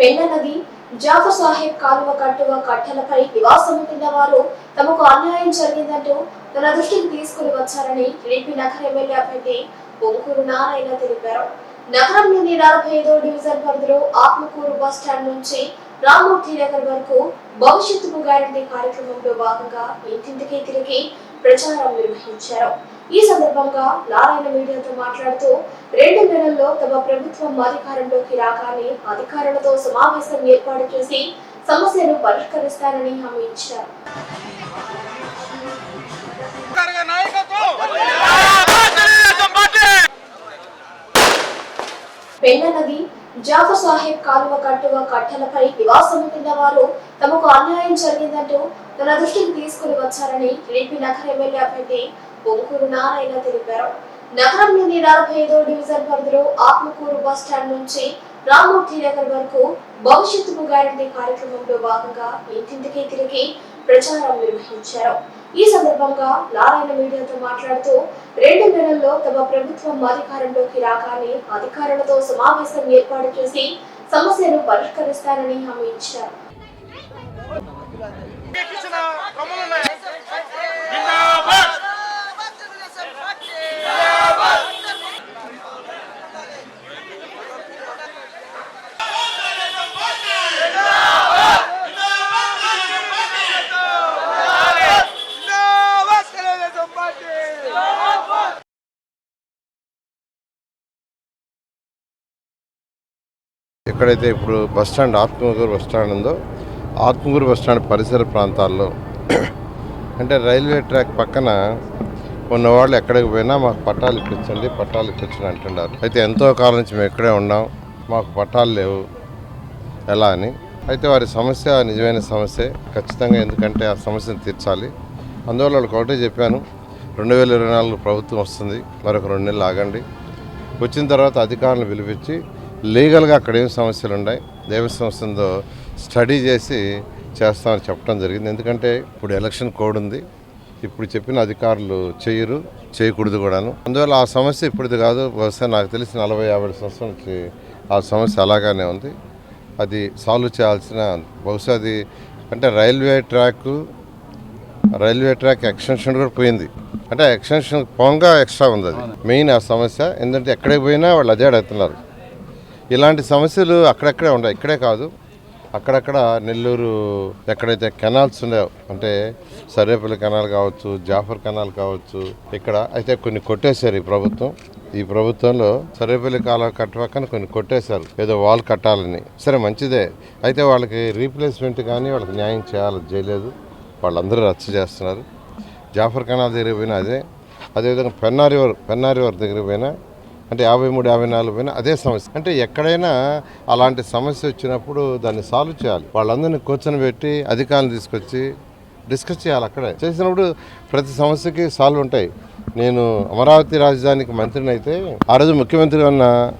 పెన్న నది జాఫర్ సాహెబ్ కాలువ కట్టువ కట్టలపై నివాసం ఉంటున్న వారు తమకు అన్యాయం జరిగిందంటూ తన దృష్టికి తీసుకుని వచ్చారని టీడీపీ నగర ఎమ్మెల్యే అభ్యర్థి పొంగూరు నారాయణ తెలిపారు. నగరంలోని నలభై ఐదో డివిజన్ పరిధిలో ఆత్మకూరు బస్ స్టాండ్ నుంచి రామ్మూర్తి నగర్ వరకు భవిష్యత్తుకు గ్యారంటీ కార్యక్రమంలో భాగంగా ఇంటింటికి తిరిగి ప్రచారం నిర్వహించారు. ఈ సందర్భంగా నారాయణ మీడియాతో మాట్లాడుతూ రెండు నెలల్లో తమ ప్రభుత్వం అధికారంలోకి రాగానే అధికారులతో సమావేశం ఏర్పాటు చేసి సమస్యను పరిష్కరిస్తానని హామీ ఇచ్చారు. పెన్న నది జాఫర్ సాహెబ్ కాలువ కట్టువ కట్టలపై నివాసం ఉంటున్న వారు తమకు అన్యాయం జరిగిందంటూ తన దృష్టికి తీసుకుని వచ్చారని టీడీపీ నగర ఎమ్మెల్యే అభ్యర్థి పొంగూరు నారాయణ తెలిపారు. నగరంలోని నలభై ఐదో డివిజన్ పరిధిలో ఆత్మకూరు బస్ స్టాండ్ నుంచి రామ్మూర్తి నగర్ వరకు భవిష్యత్తుకు గ్యారంటీ కార్యక్రమంలో భాగంగా ఇంటింటికి తిరిగి ప్రచారం నిర్వహించారు. ఈ సందర్భంగా నారాయణ మీడియాతో మాట్లాడుతూ రెండు నెలల్లో తమ ప్రభుత్వం అధికారంలోకి రాగానే అధికారులతో సమావేశం ఏర్పాటు చేసి సమస్యను పరిష్కరిస్తానని హామీ ఇచ్చారు ఇచ్చిన కొమ్మలు ఉన్నాయి జిందాబాద్ జిందాబాద్ తెలుగుదేశం పార్టీ ఎక్కడైతే ఇప్పుడు బస్ స్టాండ్ ఆత్మకూరు బస్టాండ్ ఉందో ఆత్మకూరు బస్ స్టాండ్ పరిసర ప్రాంతాల్లో అంటే రైల్వే ట్రాక్ పక్కన ఉన్న వాళ్ళు ఎక్కడికి పోయినా మాకు పట్టాలు ఇప్పించండి పట్టాలు ఇప్పించండి అంటున్నారు. అయితే ఎంతో కాలం నుంచి మేము ఇక్కడే ఉన్నాం మాకు పట్టాలు లేవు ఎలా అని. అయితే వారి సమస్య నిజమైన సమస్య ఖచ్చితంగా ఎందుకంటే ఆ సమస్యను తీర్చాలి. అందువల్ల వాళ్ళకి ఒకటే చెప్పాను రెండు వేల ఇరవై నాలుగు ప్రభుత్వం వస్తుంది మరొక రెండు నెలలు ఆగండి. వచ్చిన తర్వాత అధికారులను పిలిపించి లీగల్గా అక్కడ ఏం సమస్యలు ఉన్నాయి దేవ సంస్థతో స్టడీ చేసి చేస్తామని చెప్పడం జరిగింది. ఎందుకంటే ఇప్పుడు ఎలక్షన్ కోడ్ ఉంది. ఇప్పుడు చెప్పిన అధికారులు చేయరు చేయకూడదు కూడాను. అందువల్ల ఆ సమస్య ఇప్పుడుది కాదు. బహుశా నాకు తెలిసి నలభై యాభై సంవత్సరాల నుంచి ఆ సమస్య అలాగానే ఉంది. అది సాల్వ్ చేయాల్సిన బహుశా అది అంటే railway track railway track extension కూడా పోయింది. అంటే ఎక్స్టెన్షన్ పోంగా ఎక్స్ట్రా ఉంది అది. మెయిన్ ఆ సమస్య. ఎందుకంటే ఎక్కడికి పోయినా వాళ్ళు అదే అడుగుతున్నారు. ఇలాంటి సమస్యలు అక్కడక్కడే ఉన్నాయి ఇక్కడే కాదు. అక్కడక్కడ నెల్లూరు ఎక్కడైతే కెనాల్స్ ఉన్నాయో అంటే సర్వేపల్లి కెనాల్ కావచ్చు జాఫర్ కెనాల్ కావచ్చు ఇక్కడ అయితే కొన్ని కొట్టేశారు ఈ ప్రభుత్వం. ఈ ప్రభుత్వంలో సర్వేపల్లి కాలువ కట్ట పక్కన కొన్ని కొట్టేశారు. ఏదో వాల్ కట్టాలని. సరే మంచిదే. అయితే వాళ్ళకి రీప్లేస్మెంట్ కానీ వాళ్ళకి న్యాయం చేయాలి చేయలేదు. వాళ్ళందరూ రచ్చ చేస్తున్నారు. జాఫర్ కెనాల్ దగ్గర పోయినా అదే. అదేవిధంగా పెన్నా రివర్ పెన్నా రివర్ దగ్గర పోయినా అంటే యాభై మూడు యాభై నాలుగు పోయినా అదే సమస్య. అంటే ఎక్కడైనా అలాంటి సమస్య వచ్చినప్పుడు దాన్ని సాల్వ్ చేయాలి. వాళ్ళందరినీ కూర్చొని పెట్టి అధికారులు తీసుకొచ్చి డిస్కస్ చేయాలి అక్కడే. చేసినప్పుడు ప్రతి సమస్యకి సాల్వ్ ఉంటాయి. నేను అమరావతి రాజధానికి మంత్రిని అయితే ఆ రోజు ముఖ్యమంత్రి ఉన్న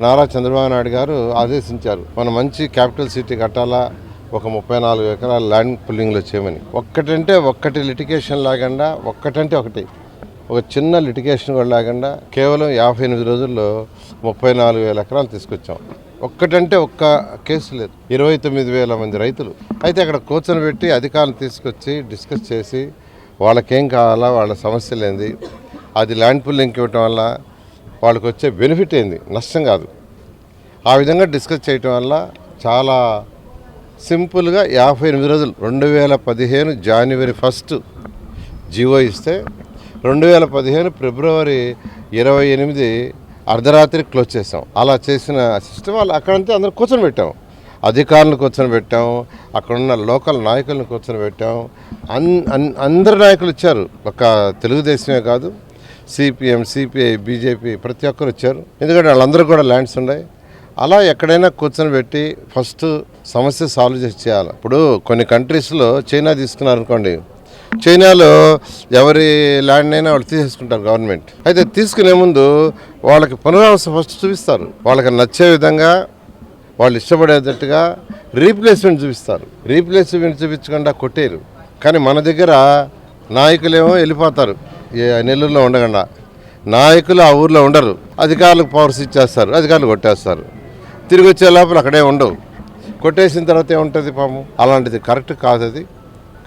నారా చంద్రబాబు నాయుడు గారు ఆదేశించారు. మనం మంచి క్యాపిటల్ సిటీ కట్టాలా? ఒక ముప్పై నాలుగు ఎకరాల ల్యాండ్ పుల్లింగ్లో చేయమని. ఒక్కటంటే ఒక్కటి లిటిగేషన్ లాగండా ఒక్కటంటే ఒకటి. ఒక చిన్న లిటిగేషన్ కూడా లేకుండా కేవలం యాభై ఎనిమిది రోజుల్లో ముప్పై నాలుగు వేల ఎకరాలు తీసుకొచ్చాం. ఒక్కటంటే ఒక్క కేసు లేదు. ఇరవై తొమ్మిది వేల మంది రైతులు. అయితే అక్కడ కూర్చొని పెట్టి అధికారులు తీసుకొచ్చి డిస్కస్ చేసి వాళ్ళకేం కావాలా వాళ్ళ సమస్యలు ఏంది అది ల్యాండ్ పుల్లింగ్కి ఇవ్వటం వల్ల వాళ్ళకి వచ్చే బెనిఫిట్ ఏంది? నష్టం కాదు. ఆ విధంగా డిస్కస్ చేయటం వల్ల చాలా సింపుల్గా యాభై ఎనిమిది రోజులు రెండు వేల పదిహేను జనవరి ఫస్ట్ జీవో ఇస్తే రెండు వేల పదిహేను ఫిబ్రవరి ఇరవై ఎనిమిది అర్ధరాత్రి క్లోజ్ చేసాం అలా చేసిన సిస్టమ్ వాళ్ళు అక్కడంతా అందరూ కూర్చొని పెట్టాం. అధికారులను కూర్చొని పెట్టాం. అక్కడున్న లోకల్ నాయకులను కూర్చొని పెట్టాం. అన్ అన్ అందరు నాయకులు ఇచ్చారు. ఒక తెలుగుదేశమే కాదు సిపిఎం సిపిఐ బీజేపీ ప్రతి ఒక్కరు ఇచ్చారు. ఎందుకంటే వాళ్ళందరూ కూడా ల్యాండ్స్ ఉన్నాయి. అలా ఎక్కడైనా కూర్చొని పెట్టి ఫస్ట్ సమస్య సాల్వ్ చేసి చేయాలి. ఇప్పుడు కొన్ని కంట్రీస్లో చైనా తీసుకున్నారు అనుకోండి చైనాలో ఎవరి ల్యాండ్ అయినా వాళ్ళు తీసేసుకుంటారు గవర్నమెంట్. అయితే తీసుకునే ముందు వాళ్ళకి పునరావాసం ఫస్ట్ చూపిస్తారు. వాళ్ళకి నచ్చే విధంగా వాళ్ళు ఇష్టపడేటట్టుగా రీప్లేస్మెంట్ చూపిస్తారు. రీప్లేస్మెంట్ చూపించకుండా కొట్టేరు కానీ మన దగ్గర నాయకులేమో వెళ్ళిపోతారు. ఏ నెల్లూరులో ఉండకుండా. నాయకులు ఆ ఊర్లో ఉండరు. అధికారులకు పవర్స్ ఇచ్చేస్తారు. అధికారులు కొట్టేస్తారు. తిరిగి వచ్చే లోపల అక్కడే ఉండవు. కొట్టేసిన తర్వాత ఏముంటుంది పాము అలాంటిది కరెక్ట్ కాదు అది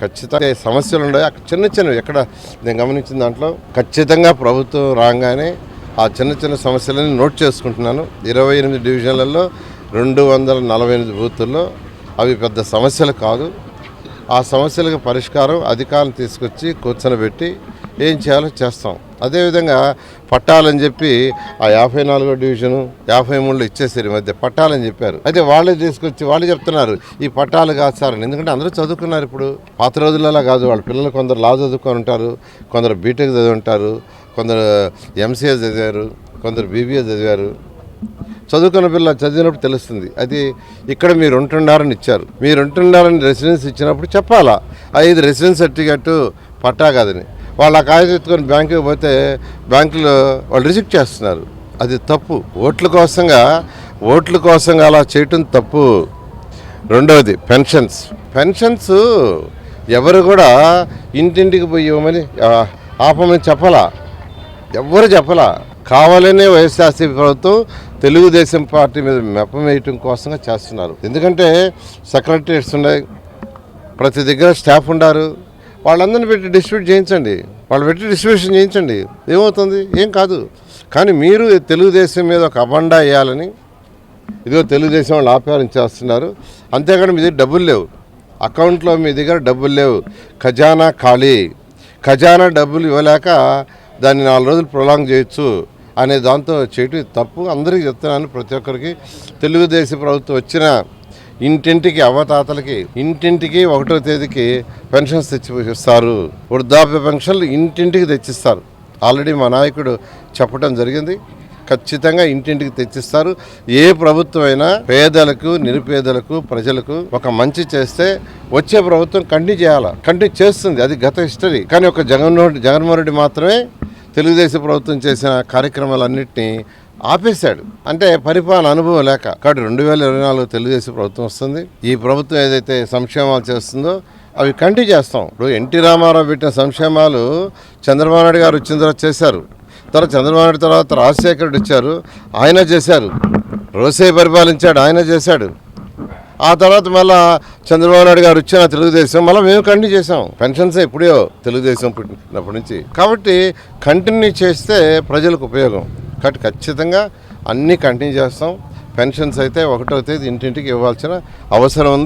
ఖచ్చితంగా సమస్యలు ఉన్నాయి అక్కడ చిన్న చిన్నవి ఎక్కడ నేను గమనించిన దాంట్లో ఖచ్చితంగా ప్రభుత్వం రాగానే ఆ చిన్న చిన్న సమస్యలని నోట్ చేసుకుంటున్నాను. ఇరవై ఎనిమిది డివిజన్లలో రెండు వందల నలభై ఎనిమిది బూతుల్లో అవి పెద్ద సమస్యలు కాదు. ఆ సమస్యలకు పరిష్కారం అధికారులు తీసుకొచ్చి కూర్చొనబెట్టి ఏం చేయాలో చేస్తాం. అదేవిధంగా పట్టాలని చెప్పి ఆ యాభై నాలుగో డివిజను యాభై మూడులో ఇచ్చేసారు ఈ మధ్య పట్టాలని చెప్పారు. అయితే వాళ్ళే తీసుకొచ్చి వాళ్ళు చెప్తున్నారు ఈ పట్టాలు కాదు సార్ అని. ఎందుకంటే అందరూ చదువుకున్నారు ఇప్పుడు. పాత రోజులలో కాదు వాళ్ళ పిల్లలు కొందరు లా చదువుకొని ఉంటారు కొందరు బీటెక్ చదివి ఉంటారు కొందరు ఎంసీఏ చదివారు కొందరు బీబీఏ చదివారు. చదువుకున్న పిల్ల చదివినప్పుడు తెలుస్తుంది. అది ఇక్కడ మీరు ఉంటున్నారని ఇచ్చారు. మీరు ఉంటున్నారని రెసిడెన్స్ ఇచ్చినప్పుడు చెప్పాలా? ఐదు రెసిడెన్స్ సర్టిఫికెట్ పట్టా కాదని. వాళ్ళు ఆ కాగితం ఎత్తుకొని బ్యాంకుకి పోతే బ్యాంకులో వాళ్ళు రిజెక్ట్ చేస్తున్నారు. అది తప్పు. ఓట్ల కోసంగా ఓట్ల కోసంగా అలా చేయటం తప్పు. రెండవది పెన్షన్స్. పెన్షన్స్ ఎవరు కూడా ఇంటింటికి పోయి ఇవ్వమని ఆపమని చెప్పాలా? ఎవ్వరు చెప్పలా? కావాలనే వైఎస్ఆర్సీపీ ప్రభుత్వం తెలుగుదేశం పార్టీ మీద మెప్పమేయటం కోసంగా చేస్తున్నారు. ఎందుకంటే సెక్రటరీస్ ఉన్నాయి ప్రతి దగ్గర స్టాఫ్ ఉండారు. వాళ్ళందరిని పెట్టి డిస్ట్రిబ్యూట్ చేయించండి. వాళ్ళు పెట్టి డిస్ట్రిబ్యూషన్ చేయించండి. ఏమవుతుంది? ఏం కాదు. కానీ మీరు తెలుగుదేశం మీద ఒక అబండా వేయాలని ఇదిగో తెలుగుదేశం వాళ్ళు ఆప్యాయం చేస్తున్నారు అంతేకాని మీ దగ్గర డబ్బులు లేవు. అకౌంట్లో మీ దగ్గర డబ్బులు లేవు. ఖజానా ఖాళీ. ఖజానా డబ్బులు ఇవ్వలేక దాన్ని నాలుగు రోజులు ప్రొలాంగ్ చేయొచ్చు అనే దాంతో చేయటం తప్పు. అందరికీ చెప్తున్నాను ప్రతి ఒక్కరికి. తెలుగుదేశం ప్రభుత్వం వచ్చిన ఇంటింటికి అవ్వతాతలకి ఇంటింటికి ఒకటో తేదీకి పెన్షన్స్ తెచ్చి ఇస్తారు వృద్ధాప్య పెన్షన్లు ఇంటింటికి తెచ్చిస్తారు. ఆల్రెడీ మా నాయకుడు చెప్పడం జరిగింది. ఖచ్చితంగా ఇంటింటికి తెచ్చిస్తారు. ఏ ప్రభుత్వం అయినా పేదలకు నిరుపేదలకు ప్రజలకు ఒక మంచి చేస్తే వచ్చే ప్రభుత్వం కంటిన్యూ చేయాలి? కంటిన్యూ చేస్తుంది. అది గత హిస్టరీ. కానీ ఒక జగన్మోహన్ జగన్మోహన్ రెడ్డి మాత్రమే తెలుగుదేశం ప్రభుత్వం చేసిన కార్యక్రమాలన్నింటినీ ఆపేశాడు. అంటే పరిపాలన అనుభవం లేక. కాబట్టి రెండు వేల ఇరవై నాలుగు తెలుగుదేశం ప్రభుత్వం వస్తుంది. ఈ ప్రభుత్వం ఏదైతే సంక్షేమాలు చేస్తుందో అవి కంటి చేస్తాం. ఇప్పుడు ఎన్టీ రామారావు పెట్టిన సంక్షేమాలు చంద్రబాబు నాయుడు గారు వచ్చిన తర్వాత చేశారు. తర్వాత చంద్రబాబు నాయుడు తర్వాత రాజశేఖర వచ్చారు. ఆయన చేశారు. రోసే పరిపాలించాడు. ఆయన చేశాడు. ఆ తర్వాత మళ్ళా చంద్రబాబు నాయుడు గారు వచ్చిన తెలుగుదేశం మళ్ళీ మేము కంటిన్యూ చేసాం పెన్షన్స్ ఎప్పుడో తెలుగుదేశం పుట్టినప్పటి నుంచి. కాబట్టి కంటిన్యూ చేస్తే ప్రజలకు ఉపయోగం. కాబట్టి ఖచ్చితంగా అన్నీ కంటిన్యూ చేస్తాం. పెన్షన్స్ అయితే ఒకటో తేదీ ఇంటింటికి ఇవ్వాల్సిన అవసరం ఉంది.